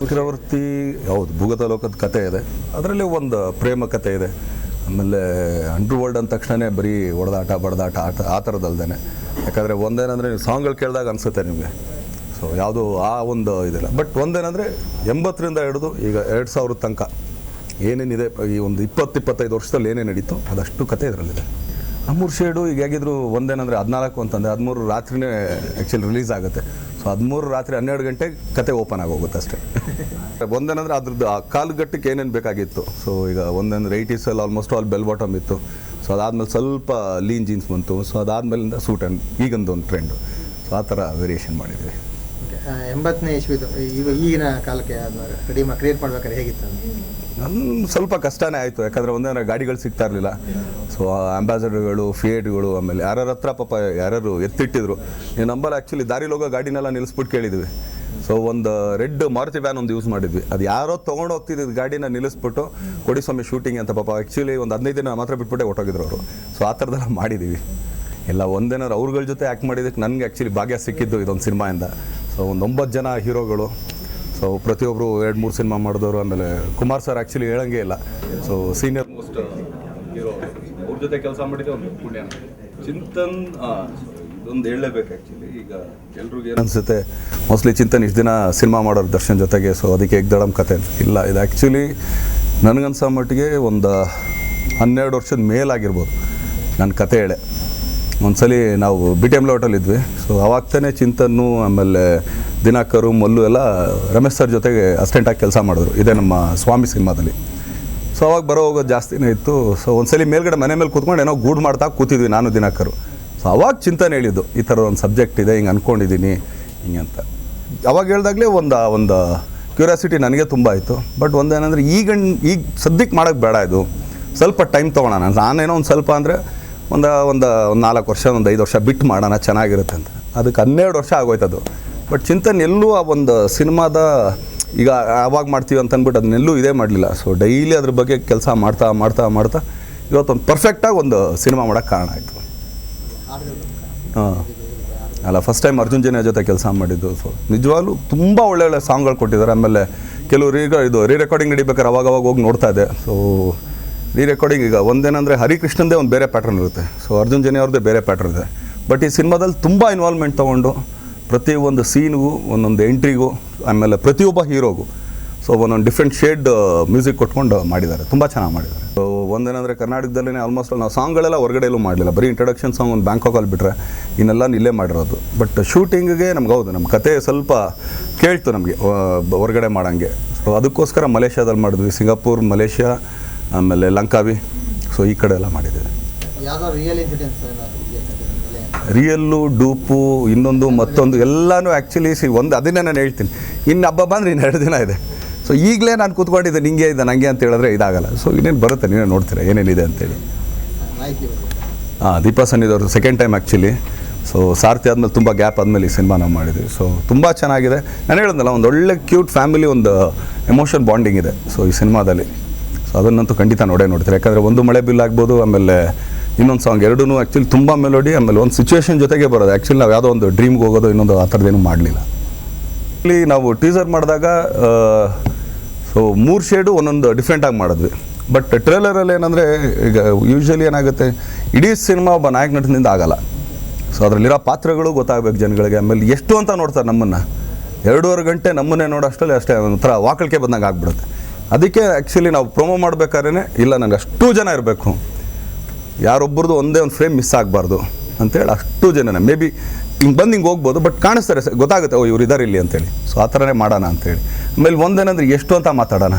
ಚಕ್ರವರ್ತಿ, ಹೌದು, ಭೂಗತ ಲೋಕದ ಕತೆ ಇದೆ. ಅದರಲ್ಲಿ ಒಂದು ಪ್ರೇಮ ಕತೆ ಇದೆ. ಆಮೇಲೆ ಅಂಡರ್ ವರ್ಲ್ಡ್ ಅಂದ ತಕ್ಷಣವೇ ಬರೀ ಹೊಡೆದಾಟ ಬಡದಾಟ ಆಟ ಆ ಥರದಲ್ದೇನೆ ಯಾಕಂದರೆ ಒಂದೇನಂದರೆ ನೀವು ಸಾಂಗ್ಗಳು ಕೇಳಿದಾಗ ಅನಿಸುತ್ತೆ ನಿಮಗೆ. ಸೊ ಯಾವುದು ಆ ಒಂದು ಇದಿಲ್ಲ. ಬಟ್ ಒಂದೇನಂದರೆ ಎಂಬತ್ತರಿಂದ ಹಿಡಿದು ಈಗ ಎರಡು ಸಾವಿರದ ತನಕ ಏನೇನಿದೆ, ಈ ಒಂದು ಇಪ್ಪತ್ತು, ಇಪ್ಪತ್ತೈದು ವರ್ಷದಲ್ಲಿ ಏನೇನು ನಡೀತು ಅದಷ್ಟು ಕತೆ ಇದರಲ್ಲಿದೆ. ನಮ್ಮೂರು ಶೇಡು, ಈಗ ಹೇಗಿದ್ರು ಒಂದೇನಂದರೆ ಹದಿನಾಲ್ಕು ಅಂತಂದರೆ ಹದಿಮೂರು ರಾತ್ರಿನೇ ಆ್ಯಕ್ಚುಲಿ ರಿಲೀಸ್ ಆಗುತ್ತೆ. ಸೊ ಹದಿಮೂರು ರಾತ್ರಿ ಹನ್ನೆರಡು ಗಂಟೆಗೆ ಕತೆ ಓಪನ್ ಆಗೋಗುತ್ತೆ ಅಷ್ಟೇ. ಒಂದೇನಂದ್ರೆ ಅದ್ರದ್ದು ಆ ಕಾಲುಗಟ್ಟಕ್ಕೆ ಏನೇನು ಬೇಕಾಗಿತ್ತು. ಸೊ ಈಗ ಒಂದೇನಂದ್ರೆ ಏಯ್ಟೀಸಲ್ಲಿ ಆಲ್ಮೋಸ್ಟ್ ಆಲ್ ಬೆಲ್ ಬಾಟಮ್ ಇತ್ತು. ಸೊ ಅದಾದಮೇಲೆ ಸ್ವಲ್ಪ ಲೀನ್ ಜೀನ್ಸ್ ಬಂತು. ಸೊ ಅದಾದಮೇಲಿಂದ ಸೂಟ್ ಆ್ಯಂಡ್ ಈಗಂದು ಒಂದು ಟ್ರೆಂಡು ಸೊ ಆ ಥರ ವೇರಿಯೇಷನ್ ಮಾಡಿದ್ವಿ ಎಂಬತ್ತನೇ ಇಸ್ವಿದು ಈಗ ಈಗಿನ ಕಾಲಕ್ಕೆ ರೆಡಿ ಕ್ರಿಯೇಟ್ ಮಾಡ್ಬೇಕಾದ್ರೆ ಹೇಗಿತ್ತು? ನನ್ನ ಸ್ವಲ್ಪ ಕಷ್ಟನೇ ಆಯಿತು, ಯಾಕಂದರೆ ಒಂದೇನ ಗಾಡಿಗಳು ಸಿಗ್ತಾ ಇರಲಿಲ್ಲ. ಸೊ ಅಂಬಾಸಡರ್ಗಳು ಫಿಯೇಟ್ಗಳು ಆಮೇಲೆ ಯಾರ್ಯಾರ ಹತ್ರ ಪಾಪ ಯಾರ್ಯಾರು ಎತ್ತಿಟ್ಟಿದ್ರು. ನೀವು ನಂಬರ್ ಆ್ಯಕ್ಚುಲಿ ದಾರಿಲಿ ಹೋಗೋ ಗಾಡಿನೆಲ್ಲ ನಿಲ್ಲಿಸ್ಬಿಟ್ಟು ಕೇಳಿದ್ವಿ. ಸೊ ಒಂದು ರೆಡ್ ಮಾರುತಿ ವ್ಯಾನ್ ಒಂದು ಯೂಸ್ ಮಾಡಿದ್ವಿ. ಅದು ಯಾರೋ ತೊಗೊಂಡು ಹೋಗ್ತಿದ್ದು ಗಾಡಿನ ನಿಲ್ಲಿಸ್ಬಿಟ್ಟು, ಕೊಡಿ ಸ್ವಾಮಿ ಶೂಟಿಂಗ್ ಅಂತ ಪಾಪ ಆ್ಯಕ್ಚುಲಿ ಒಂದು ಹದಿನೈದು ದಿನ ಮಾತ್ರ ಬಿಟ್ಬಿಟ್ಟೆ ಹೊಟ್ಟೋಗಿದ್ರು ಅವರು. ಸೊ ಆ ಥರದ್ದೆಲ್ಲ ಮಾಡಿದ್ದೀವಿ ಎಲ್ಲ ಒಂದೇನಾರು ಅವ್ರಗಳ ಜೊತೆ ಆ್ಯಕ್ಟ್ ಮಾಡಿದ್ದಕ್ಕೆ ನನಗೆ ಆ್ಯಕ್ಚುಲಿ ಭಾಗ್ಯ ಸಿಕ್ಕಿದ್ದು ಇದೊಂದು ಸಿನಿಮಾಯಿಂದ ಸೊ ಒಂದು ಒಂಬತ್ತು ಜನ ಹೀರೋಗಳು. ಸೊ ಪ್ರತಿಯೊಬ್ಬರು ಎರಡು, ಮೂರು ಸಿನಿಮಾ ಮಾಡಿದವರು ಆಮೇಲೆ ಕುಮಾರ್ ಸರ್ ಆ್ಯಕ್ಚುಲಿ ಹೇಳಂಗೆ ಇಲ್ಲ. ಸೊ ಸೀನಿಯರ್ ಮೋಸ್ಟ್ ಹೀರೋ ಅವ್ರ ಜೊತೆ ಕೆಲಸ ಮಾಡಿದ್ದೆ ಒಂದು ಪುಣ್ಯ. ಚಿಂತನ್ ಇದೊಂದು ಹೇಳಲೇಬೇಕು ಆ್ಯಕ್ಚುಲಿ ಈಗ ಎಲ್ರಿಗೂ ಏನು ಅನಿಸುತ್ತೆ? ಮೋಸ್ಟ್ಲಿ ಚಿಂತನ್ ಇಷ್ಟು ದಿನ ಸಿನಿಮಾ ಮಾಡೋರು ದರ್ಶನ್ ಜೊತೆಗೆ ಸೊ ಅದಕ್ಕೆ ಎಗ್ದಡಮ್ ಕತೆ ಇಲ್ಲ, ಇದು ಆ್ಯಕ್ಚುಲಿ ನನಗನ್ಸೋ ಮಟ್ಟಿಗೆ ಒಂದು ಹನ್ನೆರಡು ವರ್ಷದ ಮೇಲಾಗಿರ್ಬೋದು. ನನ್ನ ಕತೆ ಹೇಳೆ. ಒಂದ್ಸಲಿ ನಾವು ಬಿ ಟಿ ಎಂ ಇದ್ವಿ. ಸೊ ಅವಾಗ ತಾನೇ ಚಿಂತನ್ನು, ಆಮೇಲೆ ದಿನಕರು, ಮಲ್ಲು ಎಲ್ಲ ರಮೇಶ್ ಸರ್ ಜೊತೆಗೆ ಅಸಿಸ್ಟೆಂಟಾಗಿ ಕೆಲಸ ಮಾಡಿದ್ರು. ಇದೇ ನಮ್ಮ ಸ್ವಾಮಿ ಸಿನಿಮಾದಲ್ಲಿ. ಸೊ ಅವಾಗ ಬರೋ ಹೋಗೋದು ಜಾಸ್ತಿನೇ ಇತ್ತು. ಸೊ ಒಂದ್ಸಲಿ ಮೇಲ್ಗಡೆ ಮನೆ ಮೇಲೆ ಕೂತ್ಕೊಂಡು ಏನೋ ಗೂಡ್ ಮಾಡ್ತಾ ಕೂತಿದ್ವಿ ನಾನು ದಿನಾಕರು. ಸೊ ಅವಾಗ ಚಿಂತನೆ ಹೇಳಿದ್ದು, ಈ ಥರ ಒಂದು ಸಬ್ಜೆಕ್ಟ್ ಇದೆ, ಹಿಂಗೆ ಅಂದ್ಕೊಂಡಿದ್ದೀನಿ ಹಿಂಗೆ ಅಂತ. ಅವಾಗ ಹೇಳ್ದಾಗಲೇ ಒಂದು ಒಂದು ಕ್ಯೂರಿಯಾಸಿಟಿ ನನಗೆ ತುಂಬ ಆಯಿತು ಬಟ್ ಒಂದೇನಂದರೆ ಈಗ ಈಗ ಸದ್ಯಕ್ಕೆ ಮಾಡೋಕ್ಕೆ ಬೇಡ ಇದು. ಸ್ವಲ್ಪ ಟೈಮ್ ತೊಗೊಳೋಣ ನಾನೇನೋ ಒಂದು ಸ್ವಲ್ಪ ಅಂದರೆ ಒಂದು ಒಂದು ನಾಲ್ಕು ವರ್ಷ, ಒಂದು ಐದು ವರ್ಷ ಬಿಟ್ಟು ಮಾಡೋಣ, ಚೆನ್ನಾಗಿರುತ್ತೆ ಅಂತ. ಅದಕ್ಕೆ ಹನ್ನೆರಡು ವರ್ಷ ಆಗೋಯ್ತದು ಬಟ್ ಚಿಂತನ್ ಎಲ್ಲೂ ಆ ಒಂದು ಸಿನಿಮಾದ, ಈಗ ಆವಾಗ ಮಾಡ್ತೀವಿ ಅಂತ ಅಂದ್ಬಿಟ್ಟು ಅದನ್ನೆಲ್ಲೂ ಇದೇ ಮಾಡಲಿಲ್ಲ. ಸೊ ಡೈಲಿ ಅದ್ರ ಬಗ್ಗೆ ಕೆಲಸ ಮಾಡ್ತಾ ಮಾಡ್ತಾ ಮಾಡ್ತಾ ಇವತ್ತೊಂದು ಪರ್ಫೆಕ್ಟಾಗಿ ಒಂದು ಸಿನಿಮಾ ಮಾಡೋಕ್ಕೆ ಕಾರಣ ಆಯಿತು. ಹಾಂ. ಅಲ್ಲ ಫಸ್ಟ್ ಟೈಮ್ ಅರ್ಜುನ್ ಜನ ಜೊತೆ ಕೆಲಸ ಮಾಡಿದ್ದು. ಸೊ ನಿಜವಾಗ್ಲೂ ತುಂಬ ಒಳ್ಳೆ ಒಳ್ಳೆ ಸಾಂಗ್ಗಳು ಕೊಟ್ಟಿದ್ದಾರೆ. ಆಮೇಲೆ ಕೆಲವು ರೀ ಇದು ರೀ ರೆಕಾರ್ಡಿಂಗ್ ನಡಿಬೇಕಾದ್ರೆ ಅವಾಗ ಅವಾಗ ಹೋಗಿ ನೋಡ್ತಾ ಇದ್ದೆ. ಸೊ ರೀ ರೆಕಾರ್ಡಿಂಗ್ ಈಗ ಒಂದೇನಂದರೆ ಹರಿಕೃಷ್ಣಂದೇ ಒಂದು ಬೇರೆ ಪ್ಯಾಟ್ರನ್ ಇರುತ್ತೆ. ಸೊ ಅರ್ಜುನ್ ಜನಿ ಅವ್ರದ್ದೇ ಬೇರೆ ಪ್ಯಾಟ್ರನ್ ಇದೆ. ಬಟ್ ಈ ಸಿನಿಮಾದಲ್ಲಿ ತುಂಬ ಇನ್ವಾಲ್ವ್ಮೆಂಟ್ ತೊಗೊಂಡು ಒಂದು ಸೀನ್ಗೂ ಒಂದೊಂದು ಎಂಟ್ರಿಗೂ ಆಮೇಲೆ ಪ್ರತಿಯೊಬ್ಬ ಹೀರೋಗೂ ಸೊ ಒಂದೊಂದು ಡಿಫ್ರೆಂಟ್ ಶೇಡ್ ಮ್ಯೂಸಿಕ್ ಕೊಟ್ಕೊಂಡು ಮಾಡಿದ್ದಾರೆ. ತುಂಬ ಚೆನ್ನಾಗಿ ಮಾಡಿದ್ದಾರೆ. ಸೊ ಒಂದೇನಂದರೆ ಕರ್ನಾಟಕದಲ್ಲೇ ಆಲ್ಮೋಸ್ಟ್ ನಾವು ಸಾಂಗ್ಗಳೆಲ್ಲ ಹೊರಗಡೆ ಎಲ್ಲೂ ಮಾಡಲಿಲ್ಲ. ಬರೀ ಇಂಟ್ರಡಕ್ಷನ್ ಸಾಂಗ್ ಒಂದು ಬ್ಯಾಂಕಾಕಲ್ಲಿ ಬಿಟ್ಟರೆ ಇನ್ನೆಲ್ಲ ಇಲ್ಲೇ ಮಾಡಿರೋದು. ಬಟ್ ಶೂಟಿಂಗಿಗೆ ನಮ್ಗೆ ಹೌದು ನಮ್ಮ ಕತೆ ಸ್ವಲ್ಪ ಕೇಳ್ತು ನಮಗೆ ಹೊರಗಡೆ ಮಾಡೋಂಗೆ. ಸೊ ಅದಕ್ಕೋಸ್ಕರ ಮಲೇಷ್ಯಾದಲ್ಲಿ ಮಾಡಿದ್ವಿ. ಸಿಂಗಾಪುರ್, ಮಲೇಷ್ಯಾ ಆಮೇಲೆ ಲಂಕಾವಿ ಸೊ ಈ ಕಡೆ ಎಲ್ಲ ಮಾಡಿದ್ದೇವೆ? ರಿಯಲ್ಲು ಡೂಪು ಇನ್ನೊಂದು ಮತ್ತೊಂದು ಎಲ್ಲನೂ ಆ್ಯಕ್ಚುಲಿ ಸಿ ಒಂದು ಅದನ್ನೇ ನಾನು ಹೇಳ್ತೀನಿ. ಇನ್ನು ಹಬ್ಬ ಬಂದರೆ ಇನ್ನು ಎರಡು ದಿನ ಇದೆ. ಸೊ ಈಗಲೇ ನಾನು ಕೂತ್ಕೊಂಡಿದ್ದೆ ನಿಂಗೆ ಇದೆ ನನಗೆ ಅಂತ ಹೇಳಿದ್ರೆ ಇದಾಗಲ್ಲ. ಸೊ ಇನ್ನೇನು ಬರುತ್ತೆ ನೀವೇ ನೋಡ್ತೀರಾ ಏನೇನಿದೆ ಅಂತೇಳಿ. ಹಾಂ Deepa ಸನ್ನಿದವ್ರು second time actually so Sarathi ಆದಮೇಲೆ ತುಂಬ ಗ್ಯಾಪ್ ಆದಮೇಲೆ ಈ ಸಿನಿಮಾ ನಾವು ಮಾಡಿದ್ವಿ. ಸೊ ತುಂಬ ಚೆನ್ನಾಗಿದೆ. ನಾನು ಹೇಳಿದ್ನಲ್ಲ ಒಂದು ಒಳ್ಳೆ ಕ್ಯೂಟ್ ಫ್ಯಾಮಿಲಿ ಒಂದು ಎಮೋಷನ್ ಬಾಂಡಿಂಗ್ ಇದೆ. ಸೊ ಈ ಸಿನಿಮಾದಲ್ಲಿ ಅದನ್ನಂತೂ ಖಂಡಿತ ನೋಡೇ ನೋಡ್ತಾರೆ. ಯಾಕಂದರೆ ಒಂದು ಮಳೆ ಬಿಲ್ ಆಗ್ಬೋದು, ಆಮೇಲೆ ಇನ್ನೊಂದು ಸಾಂಗ್ ಎರಡೂ ಆ್ಯಕ್ಚುಲಿ ತುಂಬ ಮೆಲೋಡಿ ಆಮೇಲೆ ಒಂದು ಸಿಚುವೇಶನ್ ಜೊತೆಗೆ ಬರೋದು. ಆ್ಯಕ್ಚುಲಿ ನಾವು ಯಾವುದೋ ಒಂದು ಡ್ರೀಮ್ಗೆ ಹೋಗೋದು, ಇನ್ನೊಂದು ಆ ಥರದ್ದೇನು ಮಾಡಲಿಲ್ಲ. ಇಲ್ಲಿ ನಾವು ಟೀಸರ್ ಮಾಡಿದಾಗ ಸೊ ಮೂರು ಶೇಡು ಒಂದೊಂದು ಡಿಫ್ರೆಂಟಾಗಿ ಮಾಡಿದ್ವಿ. ಬಟ್ ಟ್ರೇಲರಲ್ಲಿ ಏನಂದರೆ, ಈಗ ಯೂಶ್ವಲಿ ಏನಾಗುತ್ತೆ, ಇಡೀ ಸಿನಿಮಾ ಒಬ್ಬ ನಾಯಕ ನಟನಿಂದ ಆಗಲ್ಲ. ಸೊ ಅದರಲ್ಲಿರೋ ಪಾತ್ರಗಳು ಗೊತ್ತಾಗಬೇಕು ಜನಗಳಿಗೆ. ಆಮೇಲೆ ಎಷ್ಟು ಅಂತ ನೋಡ್ತಾರೆ ನಮ್ಮನ್ನು. ಎರಡೂವರೆ ಗಂಟೆ ನಮ್ಮನ್ನೇ ನೋಡೋ ಅಷ್ಟರಲ್ಲಿ ಅಷ್ಟೇ ಒಂಥರ ವಾಕಳಿಕೆ ಬಂದಂಗೆ ಆಗ್ಬಿಡುತ್ತೆ. ಅದಕ್ಕೆ ಆ್ಯಕ್ಚುಲಿ ನಾವು ಪ್ರೊಮೋ ಮಾಡ್ಬೇಕಾದ್ರೆ ಇಲ್ಲ ನನಗೆ ಅಷ್ಟು ಜನ ಇರಬೇಕು. ಯಾರೊಬ್ಬರದು ಒಂದೇ ಒಂದು ಫ್ರೇಮ್ ಮಿಸ್ ಆಗಬಾರ್ದು ಅಂತೇಳಿ ಅಷ್ಟು ಜನನೇ. ಮೇ ಬಿ ಹಿಂಗೆ ಬಂದು ಹಿಂಗೆ ಹೋಗ್ಬೋದು ಬಟ್ ಕಾಣಿಸ್ತಾರೆ ಸರ್ ಗೊತ್ತಾಗುತ್ತೆ, ಓ, ಇವ್ರು ಇದ್ದಾರೆ ಇಲ್ಲಿ ಅಂತೇಳಿ. ಸೊ ಆ ಥರನೇ ಮಾಡೋಣ ಅಂತೇಳಿ. ಆಮೇಲೆ ಒಂದೇನಂದ್ರೆ ಎಷ್ಟು ಅಂತ ಮಾತಾಡೋಣ.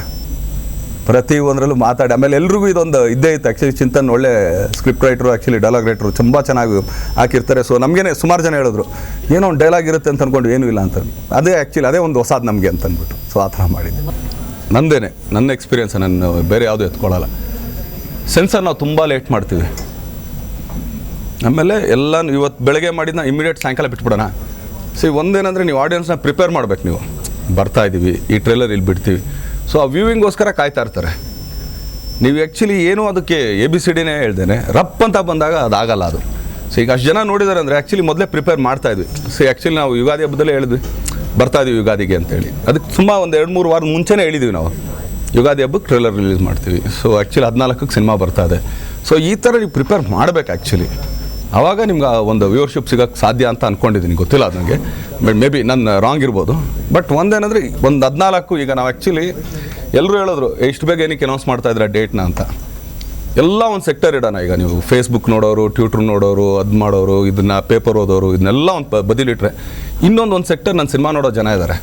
ಪ್ರತಿ ಒಂದರಲ್ಲೂ ಮಾತಾಡಿ, ಆಮೇಲೆ ಎಲ್ರಿಗೂ ಇದೊಂದು ಇದ್ದೇ ಇತ್ತು. ಆ್ಯಕ್ಚುಲಿ ಚಿಂತನ್ ಒಳ್ಳೆ script writer actually dialogue writer ತುಂಬ ಚೆನ್ನಾಗಿ ಹಾಕಿರ್ತಾರೆ. ಸೊ ನಮಗೇನೆ ಸುಮಾರು ಜನ ಹೇಳಿದ್ರು, ಏನೋ ಒಂದು ಡೈಲಾಗ್ ಇರುತ್ತೆ ಅಂತ ಅಂದ್ಕೊಂಡು ಏನೂ ಇಲ್ಲ ಅಂತ. ಅದೇ ಆ್ಯಕ್ಚುಲಿ ಅದೇ ಒಂದು ಹೊಸದು ನಮಗೆ ಅಂತ ಅಂದ್ಬಿಟ್ಟು. ಸೊ ಆ ಥರ ಮಾಡಿದ್ದೆ ನಂದೇನೆ. ನನ್ನ ಎಕ್ಸ್ಪೀರಿಯೆನ್ಸ್ ನಾನು ಬೇರೆ ಯಾವುದೂ ಎತ್ಕೊಳ್ಳಲ್ಲ. ಸೆನ್ಸರ್ ನಾವು ತುಂಬ ಲೇಟ್ ಮಾಡ್ತೀವಿ. ಆಮೇಲೆ ಎಲ್ಲ ಇವತ್ತು ಬೆಳಗ್ಗೆ ಮಾಡಿದ್ನ ಇಮಿಡಿಯೇಟ್ ಸಾಯಂಕಾಲ ಬಿಟ್ಬಿಡೋಣ. ಸೊ ಒಂದೇನಂದರೆ ನೀವು ಆಡಿಯನ್ಸ್ನ ಪ್ರಿಪೇರ್ ಮಾಡ್ಬೇಕು ನೀವು. ಬರ್ತಾ ಇದ್ದೀವಿ ಈ ಟ್ರೇಲರ್ ಇಲ್ಲಿ ಬಿಡ್ತೀವಿ. ಸೊ ಆ ವ್ಯೂವಿಂಗೋಸ್ಕರ ಕಾಯ್ತಾ ಇರ್ತಾರೆ. ನೀವು ಆ್ಯಕ್ಚುಲಿ ಏನು ಅದಕ್ಕೆ ಎ ಬಿ ಸಿ ಡಿನೇ ಹೇಳ್ದೇನೆ. ರಪ್ ಅಂತ ಬಂದಾಗ ಅದಾಗಲ್ಲ ಅದು. ಸೊ ಈಗ ಅಷ್ಟು ಜನ ನೋಡಿದಾರೆ ಅಂದರೆ ಆ್ಯಕ್ಚುಲಿ ಮೊದಲೇ ಪ್ರಿಪೇರ್ ಮಾಡ್ತಾ ಇದ್ವಿ. ಸೊ ಆ್ಯಕ್ಚುಲಿ ನಾವು ಯುಗಾದಿ ಹಬ್ಬದಲ್ಲೇ ಹೇಳಿದ್ವಿ. ಬರ್ತಾ ಇದೀವಿ ಯುಗಾದಿಗೆ ಅಂತೇಳಿ ಅದಕ್ಕೆ ಸುಮ್ಮ ಒಂದು ಎರಡು ಮೂರು ವಾರದ ಮುಂಚೆನೇ ಹೇಳಿದ್ದೀವಿ ನಾವು. ಯುಗಾದಿ ಹಬ್ಬಕ್ಕೆ ಟ್ರೇಲರ್ ರಿಲೀಸ್ ಮಾಡ್ತೀವಿ. ಸೊ ಆ್ಯಕ್ಚುಲಿ ಹದಿನಾಲ್ಕಕ್ಕೆ ಸಿನಿಮಾ ಬರ್ತಾ ಇದೆ. ಸೊ ಈ ಥರ ನೀವು ಪ್ರಿಪೇರ್ ಮಾಡಬೇಕು ಆ್ಯಕ್ಚುಲಿ ಆವಾಗ ನಿಮ್ಗೆ ಒಂದು ವ್ಯೂವರ್ಶಿಪ್ ಸಿಗೋಕ್ಕೆ ಸಾಧ್ಯ ಅಂತ ಅಂದ್ಕೊಂಡಿದ್ದೀನಿ ಗೊತ್ತಿಲ್ಲ ಅದು ನನಗೆ ಬಟ್ ಮೇ ಬಿ ನನ್ನ ರಾಂಗ್ ಇರ್ಬೋದು. ಬಟ್ ಒಂದೇನಂದ್ರೆ, ಒಂದು ಹದಿನಾಲ್ಕು ಈಗ ನಾವು ಆ್ಯಕ್ಚುಲಿ ಎಲ್ಲರೂ ಹೇಳಿದ್ರು ಎಷ್ಟು ಬೇಗ ಏನಕ್ಕೆ ಅನೌನ್ಸ್ ಮಾಡ್ತಾ ಇದ್ರೆ ಡೇಟ್ನ ಅಂತ. ಎಲ್ಲ ಒಂದು ಸೆಕ್ಟರ್ ಇಡೋಣ ಈಗ ನೀವು. ಫೇಸ್ಬುಕ್ ನೋಡೋರು ಟ್ವಿಟ್ರ್ ನೋಡೋರು, ಅದು ಮಾಡೋರು, ಇದನ್ನ ಪೇಪರ್ ಓದೋರು, ಇದನ್ನೆಲ್ಲ ಒಂದು ಬದಿಲಿಟ್ರೆ. ಇನ್ನೊಂದು ಒಂದು ಸೆಕ್ಟರ್ ನನ್ನ ಸಿನಿಮಾ ನೋಡೋ ಜನ ಇದ್ದಾರೆ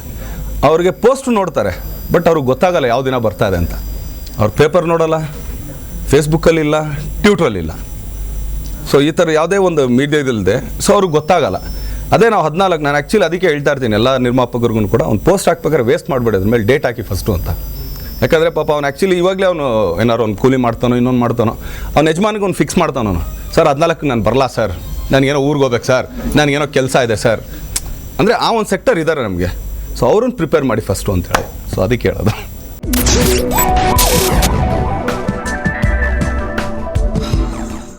ಅವ್ರಿಗೆ ಪೋಸ್ಟ್ ನೋಡ್ತಾರೆ ಬಟ್ ಅವ್ರಿಗೆ ಗೊತ್ತಾಗಲ್ಲ ಯಾವ ದಿನ ಬರ್ತಾ ಇದೆ ಅಂತ. ಅವ್ರು ಪೇಪರ್ ನೋಡಲ್ಲ ಫೇಸ್ಬುಕ್ಕಲ್ಲಿಲ್ಲ ಟ್ವಿಟ್ರಲ್ಲಿಲ್ಲ ಸೊ ಈ ಥರ ಯಾವುದೇ ಒಂದು ಮೀಡಿಯಾದಿಲ್ಲದೆ ಸೊ ಅವ್ರಿಗೆ ಗೊತ್ತಾಗಲ್ಲ. ಅದೇ ನಾವು ಹದಿನಾಲ್ಕು, ನಾನು ಆ್ಯಕ್ಚುಲಿ ಅದಕ್ಕೆ ಹೇಳ್ತಾ ಇರ್ತೀನಿ, ಎಲ್ಲ ನಿರ್ಮಾಪಕರಿಗೂ ಕೂಡ ಒಂದು ಪೋಸ್ಟ್ ಹಾಕ್ಬೇಕಾದ್ರೆ ವೇಸ್ಟ್ ಮಾಡಿಬಿಡಿ, ಅದ್ರ ಮೇಲೆ ಡೇಟ್ ಹಾಕಿ ಫಸ್ಟು ಅಂತ. ಯಾಕಂದರೆ ಪಾಪ ಅವ್ನು ಆ್ಯಕ್ಚುಲಿ ಇವಾಗಲೇ ಅವನು ಏನಾರು ಒಂದು ಕೂಲಿ ಮಾಡ್ತಾನೋ, ಇನ್ನೊಂದು ಮಾಡ್ತಾನೋ, ಅವ್ನ ಯಜಮಾನಿಗೆ ಒಂದು ಫಿಕ್ಸ್ ಮಾಡ್ತಾನೋ ಸರ್ ಹದಿನಾಲ್ಕು ನಾನು ಬರಲ್ಲ ಸರ್? ನನಗೇನೋ ಊರಿಗೆ ಹೋಗ್ಬೇಕು, ಸರ್? ನನಗೇನೋ ಕೆಲಸ ಇದೆ, ಸರ್? ಅಂದರೆ ಆ ಒಂದು ಸೆಕ್ಟರ್ ಇದ್ದಾರೆ ನಮಗೆ. ಸೊ ಅವ್ರನ್ನ ಪ್ರಿಪೇರ್ ಮಾಡಿ ಫಸ್ಟು ಅಂತೇಳಿ. ಸೊ ಅದಕ್ಕೆ ಹೇಳೋದು.